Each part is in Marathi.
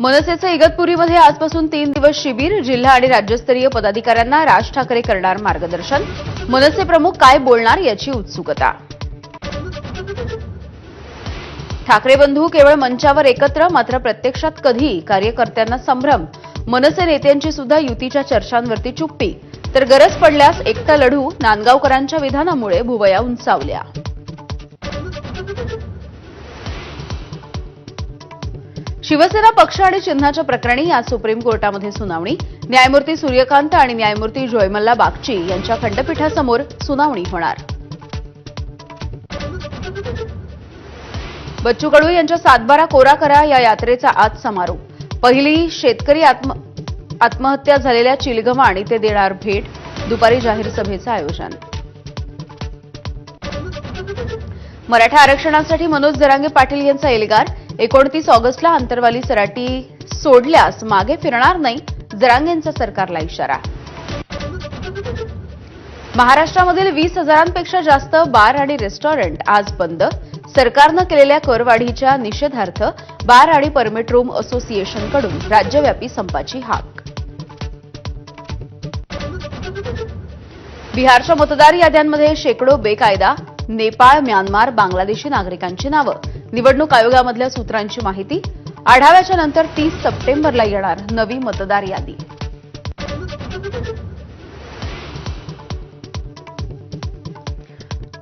मनसेचं इगतपुरीमध्ये आजपासून तीन दिवस शिबिर जिल्हा आणि राज्यस्तरीय पदाधिकाऱ्यांना राज ठाकरे करणार मार्गदर्शन. मनसे प्रमुख काय बोलणार याची उत्सुकता. ठाकरे बंधू केवळ मंचावर एकत्र मात्र प्रत्यक्षात कधी कार्यकर्त्यांना संभ्रम. मनसे नेत्यांची सुद्धा युतीच्या चर्चांवरती चुप्पी. तर गरज पडल्यास एकटा लढू नांदगावकरांच्या विधानामुळे भुवया उंचावल्या. शिवसेना पक्ष आणि चिन्हाच्या प्रकरणी आज सुप्रीम कोर्टामध्ये सुनावणी. न्यायमूर्ती सूर्यकांत आणि न्यायमूर्ती जयमल्ला बागची यांच्या खंडपीठासमोर सुनावणी होणार. बच्चू कडू यांच्या सातबारा कोरा करा या यात्रेचा आज समारोप. पहिली शेतकरी आत्म आत्महत्या झालेल्या चिलगमा आणि ते देणार भेट. दुपारी जाहीर सभेचं आयोजन. मराठा आरक्षणासाठी मनोज जरांगे पाटील यांचा एल्गार. एकोणतीस ऑगस्टला आंतरवाली सराटी सोडल्यास मागे फिरणार नाही जरांगेंचा सरकारला इशारा. महाराष्ट्रामधील वीस हजारांपेक्षा जास्त बार आणि रेस्टॉरंट आज बंद. सरकारनं केलेल्या करवाढीच्या निषेधार्थ बार आणि परमिट रूम असोसिएशनकडून राज्यव्यापी संपाची हाक. बिहारच्या मतदार याद्यांमध्ये शेकडो बेकायदा नेपाळ म्यानमार बांगलादेशी नागरिकांची नावं. निवडणूक आयोगामधल्या सूत्रांची माहिती. आढाव्याच्या नंतर तीस सप्टेंबरला येणार नवी मतदार यादी.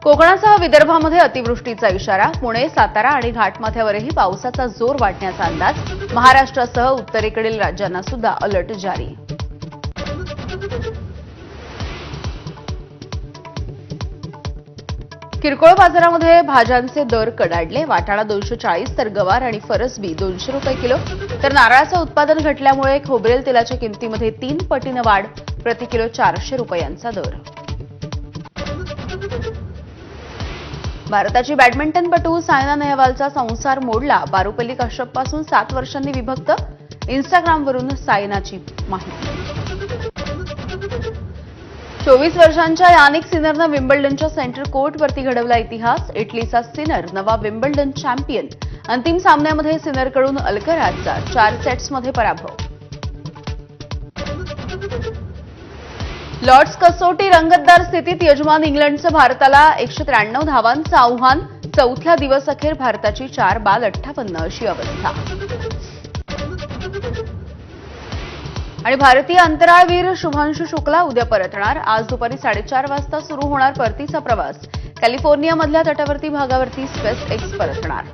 कोकणासह विदर्भामध्ये अतिवृष्टीचा इशारा. पुणे सातारा आणि घाटमाथ्यावरही पावसाचा जोर वाढण्याचा अंदाज. महाराष्ट्रासह उत्तरेकडील राज्यांना सुद्धा अलर्ट जारी. किरकोळ बाजारामध्ये भाज्यांचे दर कडाडले. वाटाणा दोनशे चाळीस तर गवार आणि फरसबी दोनशे रुपये किलो. तर नारळाचं उत्पादन घटल्यामुळे खोबरेल तेलाच्या किमतीमध्ये तीन पटीनं वाढ. प्रति किलो चारशे रुपयांचा दर. भारताची बॅडमिंटनपटू सायना नेहवालचा संसार मोडला. पारुपल्ली कश्यपपासून सात वर्षांनी विभक्त. इन्स्टाग्रामवरून सायनाची माहिती. चोवीस वर्षांच्या यानिक सिनरनं विम्बल्डनच्या सेंटर कोर्टवरती घडवला इतिहास. इटलीचा सिनर नवा विम्बल्डन चॅम्पियन. अंतिम सामन्यामध्ये सिनरकडून अलकराजचा चार सेट्समध्ये पराभव. लॉर्ड्स कसोटी रंगतदार स्थितीत यजमान इंग्लंडचं भारताला एकशे त्र्याण्णव धावांचं आव्हान. चौथ्या दिवस अखेर भारताची चार बाद अठ्ठावन्न अशी अवस्था. आणि भारतीय अंतराळवीर शुभांशु शुक्ला उद्या परतणार. आज दुपारी साडेचार वाजता सुरू होणार परतीचा प्रवास. कॅलिफोर्नियामधल्या तटवर्ती भागावरती स्पेस एक्स परतणार.